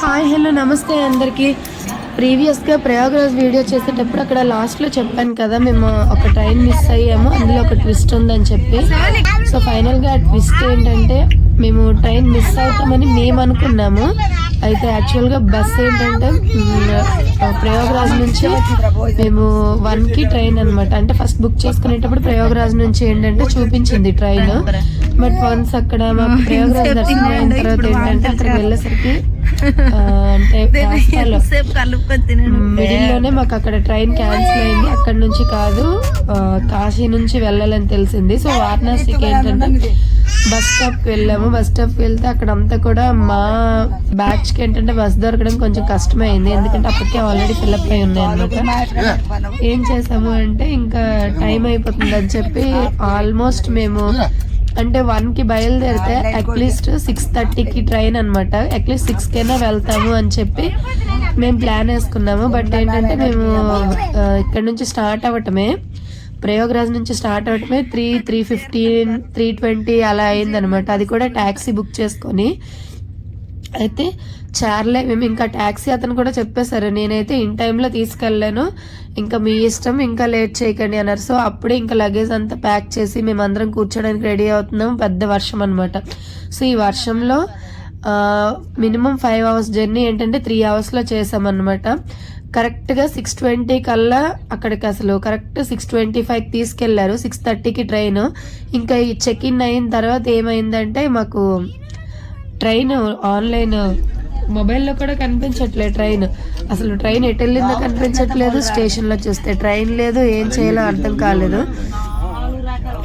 Hi hello నమస్తే అందరికీ. ప్రీవియస్గా ప్రయాగ్రాజ్ వీడియో చేసేటప్పుడు అక్కడ లాస్ట్లో చెప్పాను కదా మేము ఒక ట్రైన్ మిస్ అయ్యాము అందులో ఒక ట్విస్ట్ ఉందని చెప్పి. సో ఫైనల్గా ఆ ట్విస్ట్ ఏంటంటే మేము ట్రైన్ మిస్ అవుతామని మేము అనుకున్నాము. అయితే యాక్చువల్గా బస్ ఏంటంటే మ్, ప్రయాగ్రాజ్ నుంచి మేము వన్కి ట్రైన్ అన్నమాట. అంటే ఫస్ట్ బుక్ చేసుకునేటప్పుడు ప్రయాగ్రాజ్ నుంచి ఏంటంటే చూపించింది ట్రైన్. బట్ వన్స్ అక్కడ మాకు ప్రయాగ్రాజ్ దర్శనం అయిన తర్వాత ఏంటంటే అక్కడికి వెళ్ళేసరికి ఆ, అంటే రాష్ట్రాల్లో సేపు కలుపుకొని తినను? మిడిల్లోనే మాకు అక్కడ ట్రైన్ క్యాన్సిల్ అయింది. అక్కడ నుంచి కాదు కాశీ నుంచి వెళ్ళాలని తెలిసింది. సో వారణాసికి ఏంటంటే బస్ స్టాప్కి వెళ్ళాము. బస్ స్టాప్కి వెళ్తే అక్కడ అంతా కూడా మా బ్యాచ్కి ఏంటంటే బస్ దొరకడం కొంచెం కష్టమైంది. ఎందుకంటే అప్పటికే ఆల్రెడీ ఫిల్అప్ అయి ఉన్నాయి అనమాట ఏం చేసాము అంటే ఇంకా టైం అయిపోతుంది అని చెప్పి ఆల్మోస్ట్ మేము అంటే వన్కి బయలుదేరితే అట్లీస్ట్ సిక్స్ థర్టీకి ట్రైన్ అనమాట అట్లీస్ట్ సిక్స్ కైనా వెళ్తాము అని చెప్పి మేము ప్లాన్ వేసుకున్నాము. బట్ ఏంటంటే మేము ఇక్కడ నుంచి స్టార్ట్ అవ్వటమే ప్రయోగరాజ్ నుంచి start అవ్వటమే three three fifteen three twenty అలా అయిందనమాట అది కూడా ట్యాక్సీ బుక్ చేసుకొని అయితే చార్లే మేము ఇంకా ట్యాక్సీ అతను కూడా చెప్పేశారు నేనైతే ఇన్ టైంలో తీసుకెళ్ళాను. ఇంకా మీ ఇష్టం ఇంకా లేట్ చేయకండి అన్నారు. సో అప్పుడే ఇంకా లగేజ్ అంతా ప్యాక్ చేసి మేము అందరం కూర్చోడానికి రెడీ అవుతున్నాం. పెద్ద వర్షం అనమాట సో ఈ వర్షంలో మినిమం ఫైవ్ అవర్స్ జర్నీ ఏంటంటే త్రీ అవర్స్లో చేసామన్నమాట కరెక్ట్గా సిక్స్ ట్వంటీ కల్లా అక్కడికి అసలు కరెక్ట్ సిక్స్ ట్వంటీ ఫైవ్ తీసుకెళ్ళారు సిక్స్ థర్టీకి ట్రైన్. ఇంకా ఈ చెక్ ఇన్ అయిన తర్వాత ఏమైందంటే మాకు ట్రైన్ ఆన్లైన్ మొబైల్లో కూడా కనిపించట్లేదు ట్రైన్. అసలు ట్రైన్ ఎటు వెళ్ళిందో కనిపించట్లేదు. స్టేషన్లో చూస్తే ట్రైన్ లేదు. ఏం చేయాలో అర్థం కాలేదు.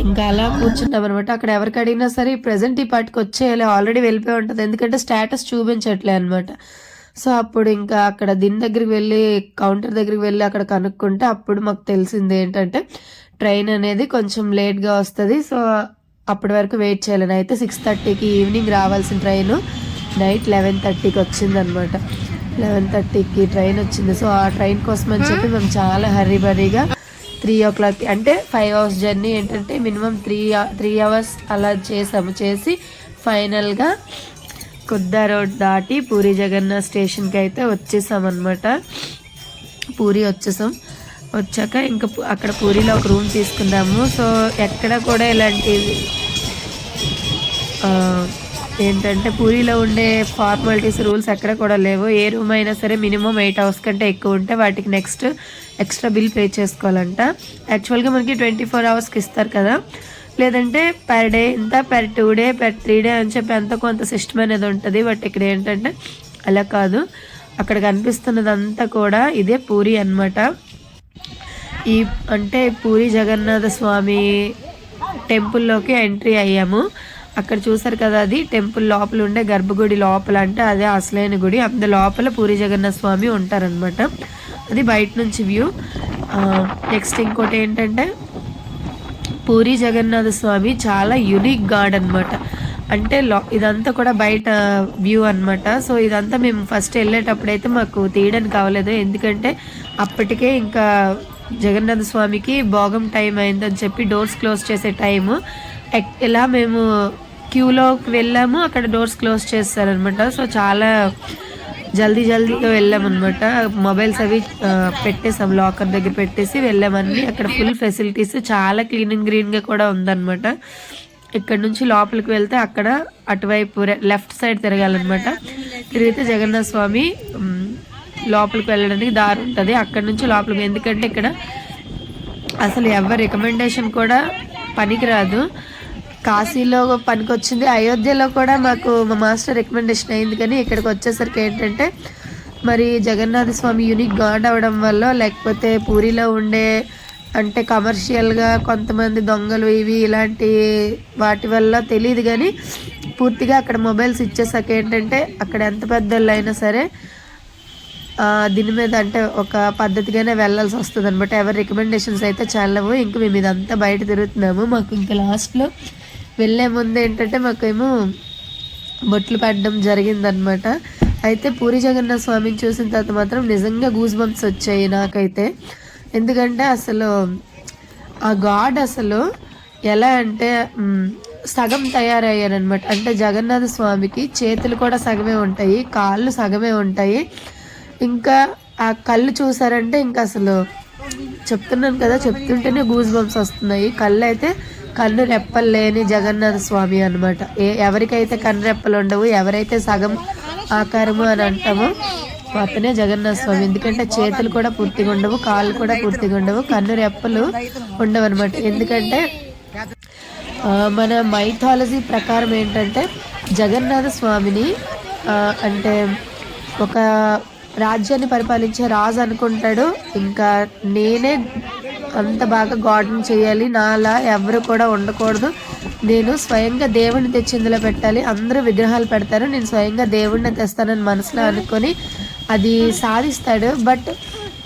ఇంకా అలా కూర్చుంటాం అనమాట అక్కడ ఎవరికి అడిగినా సరే ప్రజెంట్ ఈ పాటికి వచ్చేయాలి. ఆల్రెడీ వెళ్ళిపోయి ఉంటుంది. ఎందుకంటే స్టేటస్ చూపించట్లే అనమాట సో అప్పుడు ఇంకా అక్కడ దీని దగ్గరికి వెళ్ళి కౌంటర్ దగ్గరికి వెళ్ళి అక్కడ కనుక్కుంటే అప్పుడు మాకు తెలిసింది ఏంటంటే ట్రైన్ అనేది కొంచెం లేట్గా వస్తుంది. సో అప్పటి వరకు వెయిట్ చేయాలని అయితే సిక్స్ థర్టీకి ఈవినింగ్ రావాల్సిన ట్రైన్. నైట్ లెవెన్ థర్టీకి వచ్చిందనమాట. లెవెన్ థర్టీకి ట్రైన్ వచ్చింది. సో ఆ ట్రైన్ కోసం అని చెప్పి మేము చాలా హర్రీ బరీగా త్రీ ఓ క్లాక్ అంటే ఫైవ్ అవర్స్ జర్నీ ఏంటంటే మినిమం త్రీ త్రీ అవర్స్ అలా చేసాము. చేసి ఫైనల్గా కొద్దా రోడ్ దాటి పూరి జగన్నాథ్ స్టేషన్కి అయితే వచ్చేసాం అనమాట పూరి వచ్చేసాం. వచ్చాక ఇంకా అక్కడ పూరిలో ఒక రూమ్ తీసుకున్నాము సో ఎక్కడ కూడా ఇలాంటి ఏంటంటే పూరిలో ఉండే ఫార్మాలిటీస్ రూల్స్ ఎక్కడ కూడా లేవు. ఏ రూమ్ అయినా సరే మినిమం ఎయిట్ అవర్స్ కంటే ఎక్కువ ఉంటే వాటికి నెక్స్ట్ ఎక్స్ట్రా బిల్ పే చేసుకోవాలంట. యాక్చువల్గా మనకి ట్వంటీ ఫోర్ అవర్స్కి ఇస్తారు కదా. లేదంటే పర్ డే ఇంత per two day per three day అని చెప్పి అంత కొంత సిస్టమ్ అనేది ఉంటుంది. బట్ ఇక్కడ ఏంటంటే అలా కాదు. అక్కడ కనిపిస్తున్నదంతా కూడా ఇదే పూరి అన్నమాట. ఈ అంటే పూరి జగన్నాథ స్వామి టెంపుల్లోకి ఎంట్రీ అయ్యాము. అక్కడ చూసారు కదా అది టెంపుల్ లోపల ఉండే గర్భగుడి లోపల అంటే అదే అసలైన గుడి. అందు లోపల పూరి జగన్నాథ స్వామి ఉంటారనమాట అది బయట నుంచి వ్యూ. నెక్స్ట్ ఇంకోటి ఏంటంటే పూరి జగన్నాథ స్వామి చాలా యునిక్ గాడ్ అనమాట అంటే లో ఇదంతా కూడా బయట వ్యూ అనమాట సో ఇదంతా మేము ఫస్ట్ వెళ్ళేటప్పుడైతే మాకు తీయడానికి కావలేదు. ఎందుకంటే అప్పటికే ఇంకా జగన్నాథ స్వామికి భోగం టైం అయిందని చెప్పి డోర్స్ క్లోజ్ చేసే టైము ఇలా మేము క్యూలోకి వెళ్ళాము అక్కడ డోర్స్ క్లోజ్ చేస్తారనమాట. సో చాలా జల్దీ జల్దీగా వెళ్ళామన్నమాట మొబైల్స్ అవి పెట్టేసాం లాకర్ దగ్గర పెట్టేసి వెళ్ళామని. అక్కడ ఫుల్ ఫెసిలిటీస్ చాలా క్లీన్ అండ్ గ్రీన్గా కూడా ఉందన్నమాట ఇక్కడ నుంచి లోపలికి వెళ్తే అక్కడ అటువైపు లెఫ్ట్ సైడ్ తిరగాలన్నమాట తిరిగితే జగన్నాథ స్వామి లోపలికి వెళ్ళడానికి దారి ఉంటుంది. అక్కడ నుంచి లోపలికి ఎందుకంటే ఇక్కడ అసలు ఎవరి రికమెండేషన్ కూడా పనికిరాదు. కాశీలో పనికొచ్చింది. అయోధ్యలో కూడా మాకు మా మాస్టర్ రికమెండేషన్ అయింది కానీ ఇక్కడికి వచ్చేసరికి ఏంటంటే మరి జగన్నాథ స్వామి యూనిక్ గాడ్ అవడం వల్ల లేకపోతే పూరిలో ఉండే అంటే కమర్షియల్గా కొంతమంది దొంగలు ఇవి ఇలాంటి వాటి వల్ల తెలియదు కానీ పూర్తిగా అక్కడ మొబైల్స్ ఇచ్చేసాక ఏంటంటే అక్కడ ఎంత పెద్దోళ్ళు అయినా సరే దీని మీద అంటే ఒక పద్ధతిగానే వెళ్ళాల్సి వస్తుంది అనమాట ఎవరి రికమెండేషన్స్ అయితే చల్లవు ఇంక మేము ఇదంతా బయట తిరుగుతున్నాము. మాకు ఇంకా లాస్ట్లో వెళ్ళే ముందు ఏంటంటే మాకేమో బొట్లు పెట్టడం జరిగిందనమాట అయితే పూరి జగన్నాథ స్వామిని చూసిన తర్వాత మాత్రం నిజంగా గూస్ బంప్స్ వచ్చాయి నాకైతే. ఎందుకంటే అసలు ఆ గాడ్ అసలు ఎలా అంటే సగం తయారయ్యారనమాట అంటే జగన్నాథ స్వామికి చేతులు కూడా సగమే ఉంటాయి కాళ్ళు సగమే ఉంటాయి. ఇంకా ఆ కళ్ళు చూసారంటే ఇంకా అసలు చెప్తున్నాను కదా చెప్తుంటేనే గూజ్ బంప్స్ వస్తున్నాయి. కళ్ళు అయితే కన్ను రెప్పలు లేని జగన్నాథ స్వామి అనమాట ఏ ఎవరికైతే కన్ను రెప్పలు ఉండవు ఎవరైతే సగం ఆకారము అని అంటామో అతనే జగన్నాథ స్వామి. ఎందుకంటే చేతులు కూడా పూర్తిగా ఉండవు కాళ్ళు కూడా పూర్తిగా ఉండవు కన్ను రెప్పలు ఉండవు అనమాట ఎందుకంటే మన మైథాలజీ ప్రకారం ఏంటంటే జగన్నాథ స్వామిని అంటే ఒక రాజ్యాన్ని పరిపాలించే రాజు అనుకుంటాడు. ఇంకా నేనే అంత బాగా గార్డెన్ చేయాలి. నాలా ఎవరు కూడా ఉండకూడదు. నేను స్వయంగా దేవుడిని తెచ్చిందులో పెట్టాలి. అందరూ విగ్రహాలు పెడతారు. నేను స్వయంగా దేవుడిని తెస్తానని మనసులో అనుకొని అది సాధిస్తాడు. బట్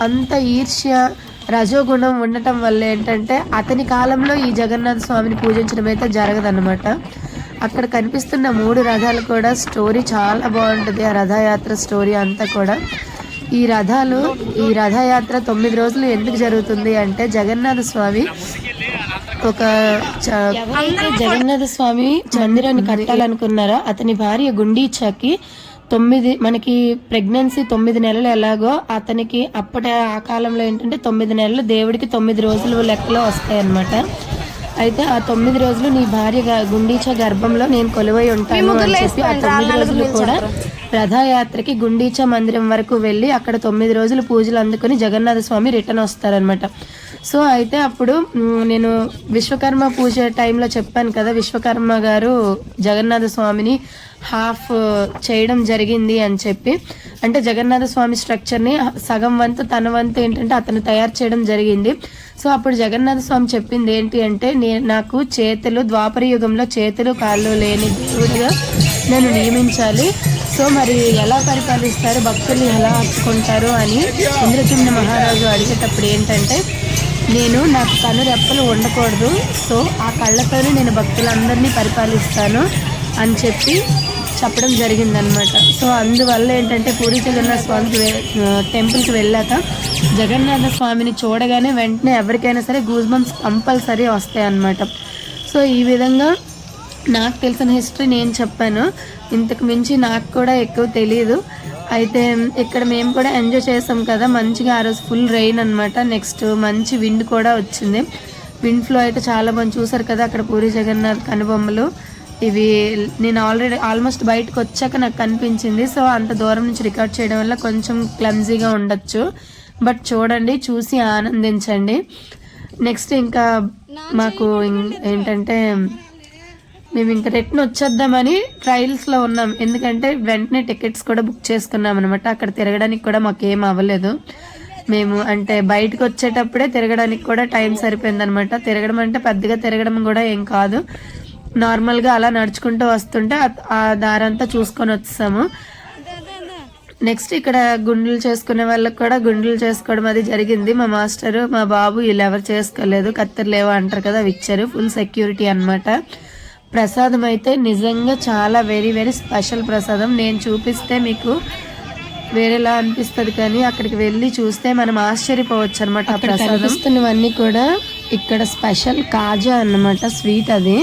అంత ఈర్ష్య రజోగుణం ఉండటం వల్ల ఏంటంటే అతని కాలంలో ఈ జగన్నాథ స్వామిని పూజించడం అయితే జరగదన్నమాట. అక్కడ కనిపిస్తున్న మూడు రథాలు కూడా స్టోరీ చాలా బాగుంటుంది. ఆ రథయాత్ర స్టోరీ అంతా కూడా. ఈ రథాలు ఈ రథయాత్ర తొమ్మిది రోజులు ఎందుకు జరుగుతుంది అంటే జగన్నాథ స్వామి ఒక జగన్నాథ స్వామి మందిరాన్ని కట్టాలనుకున్నారో అతని భార్య గుండీచాకి తొమ్మిది మనకి ప్రెగ్నెన్సీ తొమ్మిది నెలలు ఎలాగో అతనికి అప్పటి ఆ కాలంలో ఏంటంటే తొమ్మిది నెలలు దేవుడికి తొమ్మిది రోజులు లెక్కలో వస్తాయి అన్నమాట అయితే ఆ తొమ్మిది రోజులు నీ భార్య గుండీచ గర్భంలో నేను కొలువై ఉంటాను అని చెప్పి ఆ తొమ్మిది రోజులు కూడా రథయాత్రకి గుండీచ మందిరం వరకు వెళ్ళి అక్కడ తొమ్మిది రోజులు పూజలు అందుకొని జగన్నాథ స్వామి రిటర్న్ వస్తారనమాట సో అయితే అప్పుడు నేను విశ్వకర్మ పూజ టైంలో చెప్పాను కదా విశ్వకర్మ గారు జగన్నాథ స్వామిని హాఫ్ చేయడం జరిగింది అని చెప్పి. అంటే జగన్నాథ స్వామి స్ట్రక్చర్ని సగం వంతు తన వంతు ఏంటంటే అతను తయారు చేయడం జరిగింది. సో అప్పుడు జగన్నాథ స్వామి చెప్పింది ఏంటి అంటే నేను నాకు చేతులు ద్వాపర యుగంలో చేతులు కాళ్ళు లేని దేవుడిగా నేను నియమించాలి. సో మరి ఎలా పరిపాలిస్తారు భక్తులు ఎలా ఆపుకుంటారు అని ఇంద్రచుమ్న మహారాజు అడిగేటప్పుడు ఏంటంటే నేను నాకు కను రెప్పలు ఉండకూడదు సో ఆ కళ్ళతోనే నేను భక్తులందరినీ పరిపాలిస్తాను అని చెప్పి చెప్పడం జరిగిందనమాట సో అందువల్ల ఏంటంటే పూరి జగన్నాథ స్వామికి వె- టెంపుల్కి వెళ్ళాక జగన్నాథ స్వామిని చూడగానే వెంటనే ఎవరికైనా సరే గూజ్బంప్స్ కంపల్సరీ వస్తాయి అన్నమాట సో ఈ విధంగా నాకు తెలిసిన హిస్టరీ నేను చెప్పాను. ఇంతకు మించి నాకు కూడా ఎక్కువ తెలియదు అయితే ఇక్కడ మేము కూడా ఎంజాయ్ చేసాం కదా. మంచిగా ఆ రోజు ఫుల్ రెయిన్ అనమాట నెక్స్ట్ మంచి విండ్ కూడా వచ్చింది. విండ్ ఫ్లో అయితే చాలా మంది చూసారు కదా అక్కడ పూరి జగన్నాథ్ కనుబొమ్మలు. ఇవి నేను ఆల్రెడీ ఆల్మోస్ట్ బయటకు వచ్చాక నాకు కనిపించింది. సో అంత దూరం నుంచి రికార్డ్ చేయడం వల్ల కొంచెం క్లమ్జీగా ఉండొచ్చు. బట్ చూడండి చూసి ఆనందించండి. నెక్స్ట్ ఇంకా మాకు ఏంటంటే మేము ఇంకా రిటర్న్ వచ్చేద్దామని ట్రయల్స్లో ఉన్నాం. ఎందుకంటే వెంటనే టికెట్స్ కూడా బుక్ చేసుకున్నాం అనమాట అక్కడ తిరగడానికి కూడా మాకు ఏం అవ్వలేదు. మేము అంటే బయటకు వచ్చేటప్పుడే తిరగడానికి కూడా టైం సరిపోయింది అనమాట తిరగడం అంటే పెద్దగా తిరగడం కూడా ఏం కాదు. నార్మల్గా అలా నడుచుకుంటూ వస్తుంటే ఆ- దారంతా చూసుకొని వచ్చాము నెక్స్ట్ ఇక్కడ గుండెలు చేసుకునే వాళ్ళకి కూడా గుండెలు చేసుకోవడం అది జరిగింది. మా మాస్టరు మా బాబు వీళ్ళు ఎవరు చేసుకోలేదు. కత్తెర అంటారు కదా అవి ఇచ్చారు. ఫుల్ సెక్యూరిటీ అన్నమాట. ప్రసాదం అయితే నిజంగా చాలా వెరీ వెరీ స్పెషల్ ప్రసాదం. నేను చూపిస్తే మీకు వేరేలా అనిపిస్తుంది కానీ అక్కడికి వెళ్ళి చూస్తే మనం ఆశ్చర్యపోవచ్చు అనమాట ఆ ప్రసాదం. కూడా ఇక్కడ స్పెషల్ కాజా అన్నమాట స్వీట్ అది.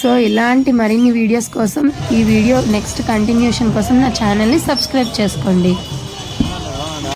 సో ఇలాంటి మరిన్ని వీడియోస్ కోసం ఈ వీడియో నెక్స్ట్ కంటిన్యూషన్ కోసం నా ఛానల్ని సబ్స్క్రైబ్ చేసుకోండి.